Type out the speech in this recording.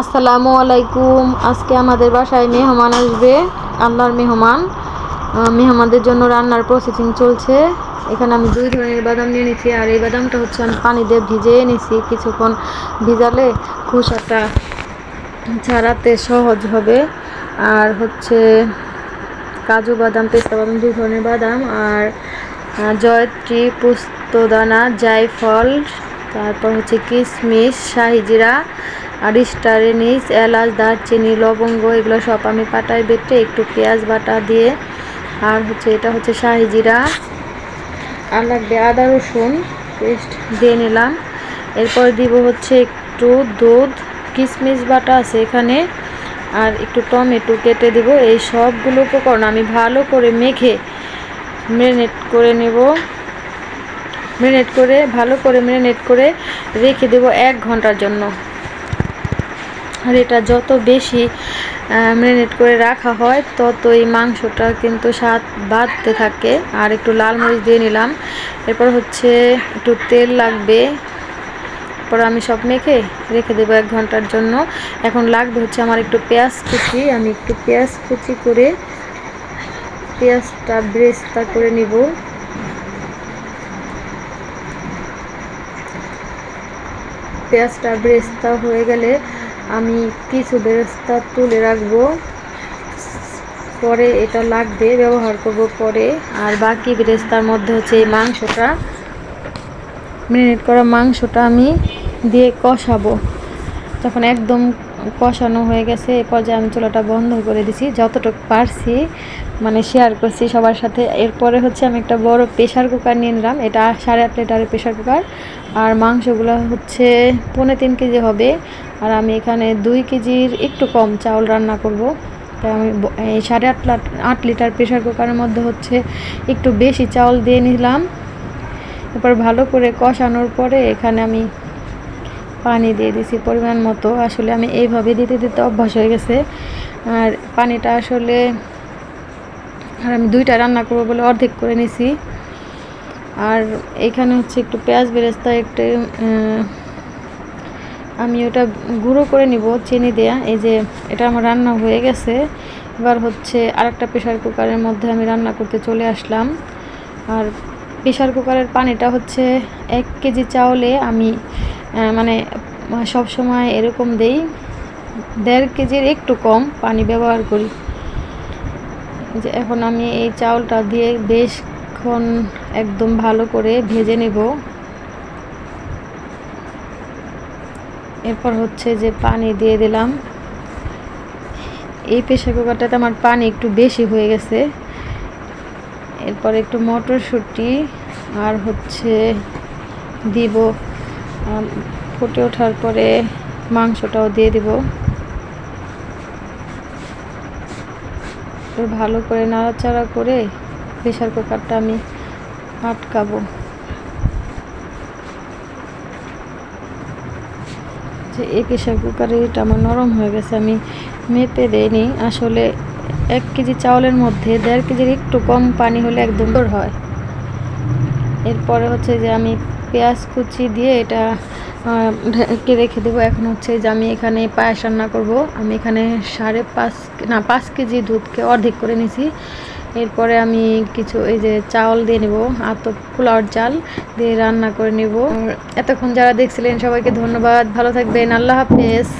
আসসালামু আলাইকুম। আজকে আমাদের বাসায় মেহমান আসবে, আল্লাহর মেহমান। মেহমানদের জন্য রান্নার প্রসেসিং চলছে। এখানে আমি দুই ধরনের বাদাম নিয়ে নিয়েছি আর এই বাদামটা হচ্ছে আমি পানি দিয়ে ভিজিয়ে নিয়েছি কিছুক্ষণ ভিজালে খোসাটা ছাড়াতে সহজ হবে। আর হচ্ছে কাজু বাদাম, পেস্তা বাদাম, দুই ধরনের বাদাম। আর জয়ত্রী, পোস্তদানা, জায়ফল, তারপর হচ্ছে কিশমিশ শাহি জিরা আর স্টারেনিস এলাচ, দারচিনি, লবঙ্গ, এগুলো সব আমি পাটায় বেটে একটু পেঁয়াজ বাটা দিয়ে, আর হচ্ছে এটা হচ্ছে শাহি জিরা। আর লাগবে আদা, রসুন, পেস্ট দিয়ে নিলাম। এরপর দিব হচ্ছে একটু দুধ কিশমিশ বাটা আছে এখানে, আর একটু টমেটো কেটে দিব। এই সবগুলো উপকরণ আমি ভালো করে মেখে ম্যারিনেট করে নেব। ম্যারিনেট করে, ভালো করে ম্যারিনেট করে রেখে দেব এক ঘণ্টার জন্য। আর এটা যত বেশি ম্যারিনেট করে রাখা হয় তত এই মাংসটা কিন্তু স্বাদ বাড়তে থাকে। আর একটু লাল মরিচ দিয়ে নিলাম। এরপর হচ্ছে একটু তেল লাগবে। পর আমি সব মেখে রেখে দেবো এক ঘণ্টার জন্য। এখন লাগবে হচ্ছে আমার একটু পেঁয়াজ কুচি। আমি একটু পেঁয়াজ কুচি করে পেঁয়াজটা ব্রেস্তা করে নিব। পেঁয়াজটা ব্রেস্তা হয়ে গেলে আমি কিছু বেরেস্তা তুলে রাখব। পরে এটা লাগবে, ব্যবহার করব পরে। আর বাকি বেরস্তার মধ্যে হচ্ছে মাংসটা। মিনিট করা মাংসটা আমি দিয়ে কষাবো। যখন একদম কষানো হয়ে গেছে। এই পর্যায়ে আমি চুলাটা বন্ধ করে দিছি। যতটুকু পারছি মানে শেয়ার করছি সবার সাথে। এরপরে হচ্ছে আমি একটা বড় প্রেশার কুকার নিয়ে নিলাম। এটা সাড়ে আট লিটারের প্রেশার কুকার আর মাংসগুলো হচ্ছে পৌনে তিন কেজি হবে। আর আমি এখানে দুই কেজির একটু কম চাউল রান্না করব। তাই আমি এই সাড়ে আট আট লিটার প্রেশার কুকারের মধ্যে হচ্ছে একটু বেশি চাউল দিয়ে নিলাম। এরপর ভালো করে কষানোর পরে এখানে আমি পানি দিয়ে দিছি পরিমাণ মতো। আসলে আমি এইভাবে দিতে দিতে অভ্যাস হয়ে গেছে। আর পানিটা আসলে, আর আমি দুইটা রান্না করব বলে অর্ধেক করে নিছি। আর এখানে হচ্ছে একটু পেঁয়াজ বেরেস্তা, একটু আমি ওটা গুঁড়ো করে নিব চিনি দেয়া। এই যে এটা আমার রান্না হয়ে গেছে। এবার হচ্ছে আরেকটা প্রেশার কুকারের মধ্যে আমি রান্না করতে চলে আসলাম। আর প্রেশার কুকারের পানিটা হচ্ছে এক কেজি চাউলে আমি মানে সব সময় এরকম দেই। দেড় কেজির একটু কম পানি ব্যবহার করি। যে এখন আমি এই চাউলটা দিয়ে বেশক্ষণ একদম ভালো করে ভেজে নেব। এরপর হচ্ছে যে পানি দিয়ে দিলাম। এই প্রেশার কুকারটাতে আমার পানি একটু বেশি হয়ে গেছে। এরপর একটু মটরশুঁটি আর হচ্ছে দিব ফুটে ওঠার পরে মাংসটাও দিয়ে দিব। ভালো করে নাড়াচাড়া করে প্রেশার কুকারটা আমি আটকাবো। যে এই প্রেশার কুকারে এটা আমার নরম হয়ে গেছে, আমি মেপে দেইনি। আসলে এক কেজি চাউলের মধ্যে দেড় কেজির একটু কম পানি হলে একদম হয়। এরপরে হচ্ছে যে আমি পেঁয়াজ কুচি দিয়ে এটা ঢেকে রেখে দেবো। এখন হচ্ছে যে আমি এখানে পায়েস রান্না করব। আমি এখানে সাড়ে পাঁচ না, পাঁচ কেজি দুধকে অর্ধেক করে নিছি। এরপরে আমি কিছু এই যে চাউল দিয়ে নেব আত পোলাওর চাল দিয়ে রান্না করে নেব। এতক্ষণ যারা দেখছিলেন সবাইকে ধন্যবাদ। ভালো থাকবেন। আল্লাহ হাফেজ।